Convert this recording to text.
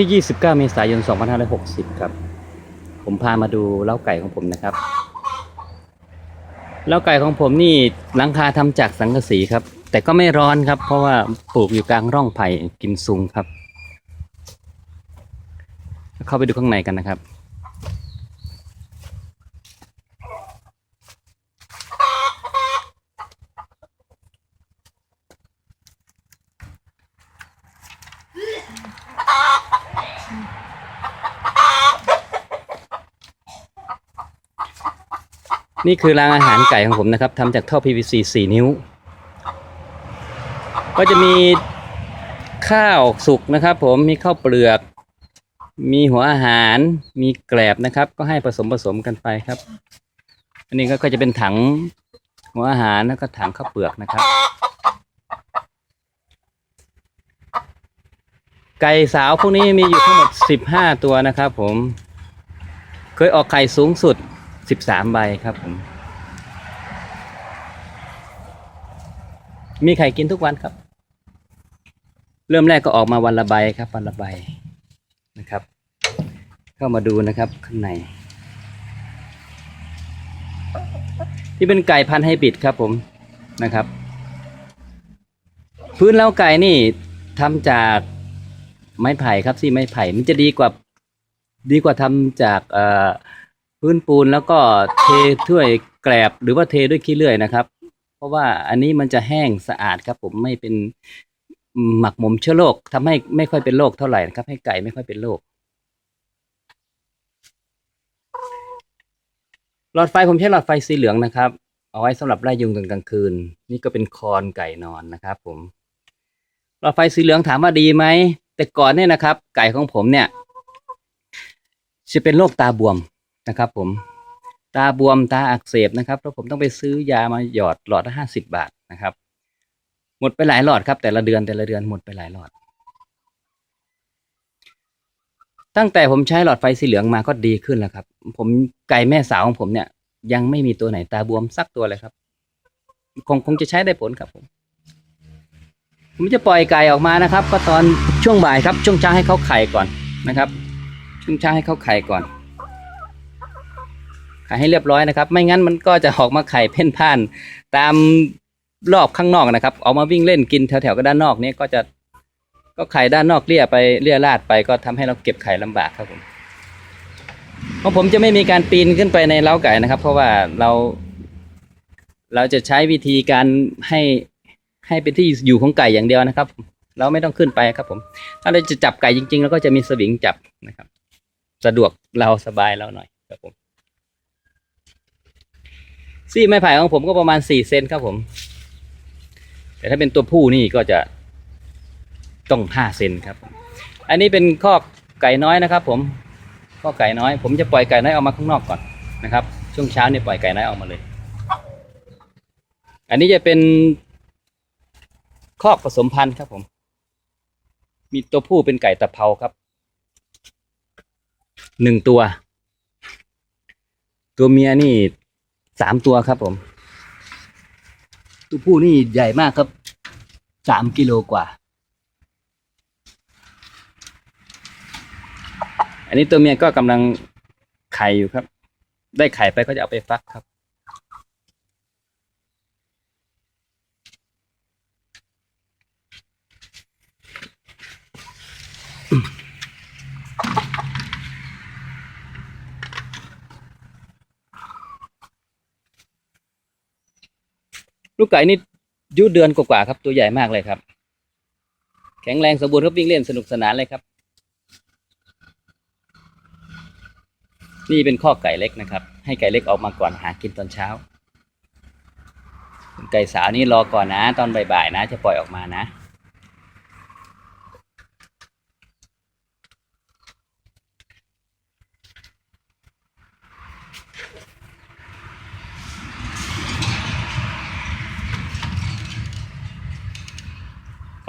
ที่ 29 เมษายน 2560 ครับ ผมพามาดูเล้าไก่ของผมนะครับ เล้าไก่ของผมนี่หลังคาทำจากสังกะสีครับ แต่ก็ไม่ร้อนครับ เพราะว่าปลูกอยู่กลางร่องไผ่กิมซุงครับ เข้าไปดูข้างในกันนะครับ นี่คือรางอาหารไก่ของผมนะครับทำจากท่อ PVC 4 นิ้ว ก็จะมีข้าวสุกนะครับ ผมมีข้าวเปลือก มีหัวอาหาร มีแกลบนะครับ ก็ให้ผสมผสมกันไปครับ อันนี้ก็จะเป็นถังหัวอาหารแล้วก็ถังข้าวเปลือกนะครับ ไก่สาวพวกนี้มีอยู่ทั้งหมด 15 ตัวนะครับ ผม เคยออกไข่สูงสุด 13ใบครับผม มีไข่กินทุกวันครับ เริ่มแรกก็ออกมาวันละใบครับ วันละใบนะครับ เข้ามาดูนะครับข้างใน ที่เป็นไก่พันธุ์ไฮบริดครับผมนะครับ พื้นเล้าไก่นี่ทำจากไม้ไผ่ครับที่ไม้ไผ่ มันจะดีกว่า ดีกว่าทำจากเอ่อ พื้นปูนแล้วก็เทถ้วยแกลบหรือว่าเทด้วยขี้เลื่อยนะครับ เพราะว่าอันนี้มันจะแห้งสะอาดครับ ผมไม่เป็นหมักหมมเชื้อโรคทำให้ไม่ค่อยเป็นโรคเท่าไหร่นะครับ ให้ไก่ไม่ค่อยเป็นโรคหลอดไฟผมใช้หลอดไฟสีเหลืองนะครับ เอาไว้สำหรับไล่ยุงตอนกลางคืน นี่ก็เป็นคอนไก่นอนนะครับ ผม หลอดไฟสีเหลืองถามว่าดีไหมแต่ก่อนเนี่ยนะครับ ไก่ของผมเนี่ยจะเป็นโรคตาบวม นะครับ ผม ตาบวมตาอักเสบนะครับแล้วผมต้องไปซื้อยามาหยอดหลอดละห้าสิบบาทนะครับ หมดไปหลายหลอดครับ แต่ละเดือนแต่ละเดือนหมดไปหลายหลอด ตั้งแต่ผมใช้หลอดไฟสีเหลืองมาก็ดีขึ้นแล้วครับ ผมไก่แม่สาวของผมเนี่ย ยังไม่มีตัวไหนตาบวมสักตัวเลยครับ คงคงจะใช้ได้ผลครับผมผมจะปล่อยไก่ออกมานะครับ ก็ตอนช่วงบ่ายครับช่วงเช้าให้เขาไข่ก่อนนะครับ ช่วงเช้าให้เขาไข่ก่อน ให้เรียบร้อยนะครับ ไม่งั้นมันก็จะออกมาไข่เพ่นพ่าน ตามรอบข้างนอกนะครับออกมาวิ่งเล่นกินแถวๆก็ด้านนอกนี้ก็จะก็ไข่ด้านนอกเลี่ยไปเลี่ยราดไปก็ทำให้เราเก็บไข่ลำบากครับผมของผมจะไม่มีการปีนขึ้นไปในเล้าไก่นะครับ เพราะว่าเรา เราจะใช้วิธีการให้ให้เป็นที่อยู่ของไก่อย่างเดียวนะครับ เราไม่ต้องขึ้นไปครับผม ถ้าเราจะจับไก่จริงๆเราก็จะมีสวิงจับนะครับ สะดวกเราสบายเราหน่อยครับผม ซี่ไม้ไผ่ของผมก็ประมาณสี่เซนครับผม แต่ถ้าเป็นตัวผู้นี่ก็จะต้องห้าเซนครับ อันนี้เป็นข้อกไก่น้อยนะครับ ผมข้อกไก่น้อย ผมจะปล่อยไก่น้อยออกมาข้างนอกก่อนนะครับ ช่วงเช้าเนี่ยปล่อยไก่น้อยออกมาเลย อันนี้จะเป็นคอกผสมพันธุ์ครับผม มีตัวผู้เป็นไก่ตะเภาครับหนึ่งตัว ตัวเมียนี่ สามตัวครับผม ตัวผู้นี่ใหญ่มากครับสามกิโลกว่า อันนี้ตัวเมียก็กำลังไข่อยู่ครับ ได้ไข่ไปก็จะเอาไปฟักครับ ลูกไก่นี่ยุเดือนกว่าๆครับ ตัวใหญ่มากเลยครับ แข็งแรงสมบูรณ์ครับวิ่งเล่นสนุกสนานเลยครับ นี่เป็นข้อไก่เล็กนะครับ ให้ไก่เล็กออกมาก่อนหากินตอนเช้า ไก่สาวนี่รอก่อนนะ ตอนบ่ายๆนะ จะปล่อยออกมานะ